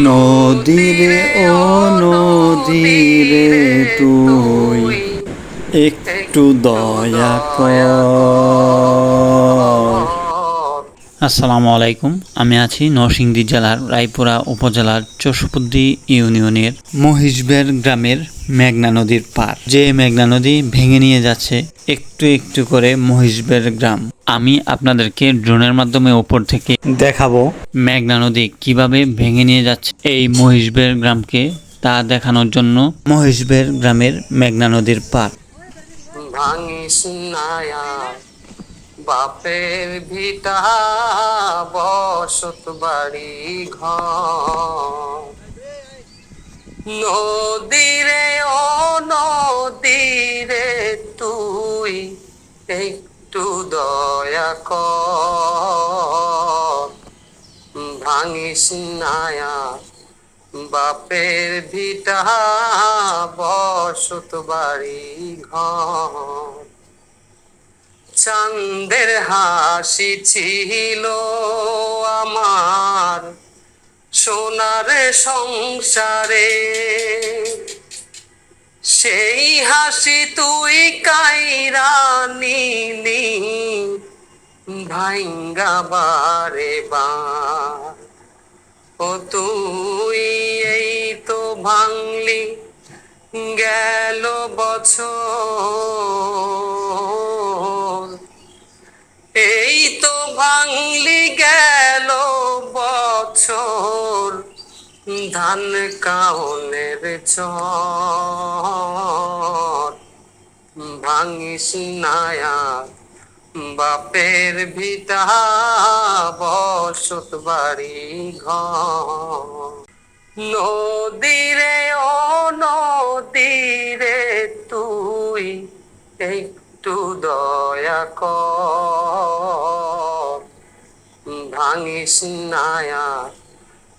নদীরে ও নদীরে তুই একটু দয়া কর। আসসালামু আলাইকুম। আমি আছি নরসিংদী জেলার রায়পুরা উপজেলার চৌষপদ্দি ইউনিয়নের মহিষবের গ্রামের মেঘনা নদীর পার যে মেঘনা নদী ভেঙে নিয়ে যাচ্ছে একটু একটু করে মহিষবের গ্রাম। আমি আপনাদেরকে ড্রোনের মাধ্যমে উপর থেকে দেখাবো মেঘনা নদী কীভাবে ভেঙে নিয়ে যাচ্ছে এই মহিষবের গ্রামকে তা দেখানোর জন্য মহিষবের গ্রামের মেঘনা নদীর পার নায়া বাপের ভিটা বসত বাড়ি ঘর। নদীরে, ও নদীরে তুই একটু দয়া কর। ভাঙিস নায়া বাপের ভিটা বসত বাড়ি ঘর। চাঁদের হাসি ছিল আমার। সোনার সংসারে সেই হাসি তুই কাইরা নিলি, ভাইঙ্গা বারে ও তুই এই তো ভাঙলি, গেল বছর। ধান কাউনের চর ভাঙিস নায়া বাপের ভিটা বসত বাড়ি ঘর নদীরে ও নদীরে তুই একটু দয়া কর ভাঙিস নায়া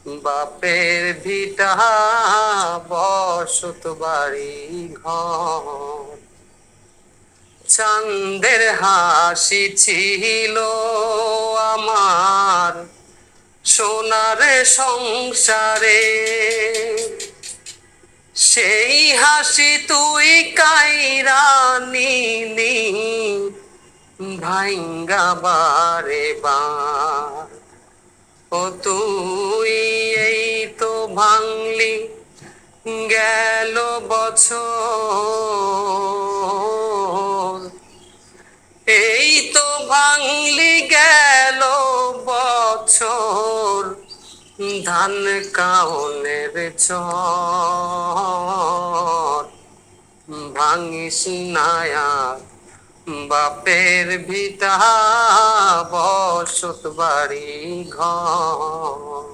বাপের ভিটা বসত বাড়ি ঘর। চাঁদের হাসি ছিল আমার সোনার সংসারে। সেই হাসি তুই কাইরা নিলি, ভাইঙ্গা বারে বার। ও তুই গেল বছর। এই তো ভাঙলি গেল বছর। ধান কাউনের চর। ভাঙিস নায়া বাপের ভিটা, বসত বাড়ি ঘর।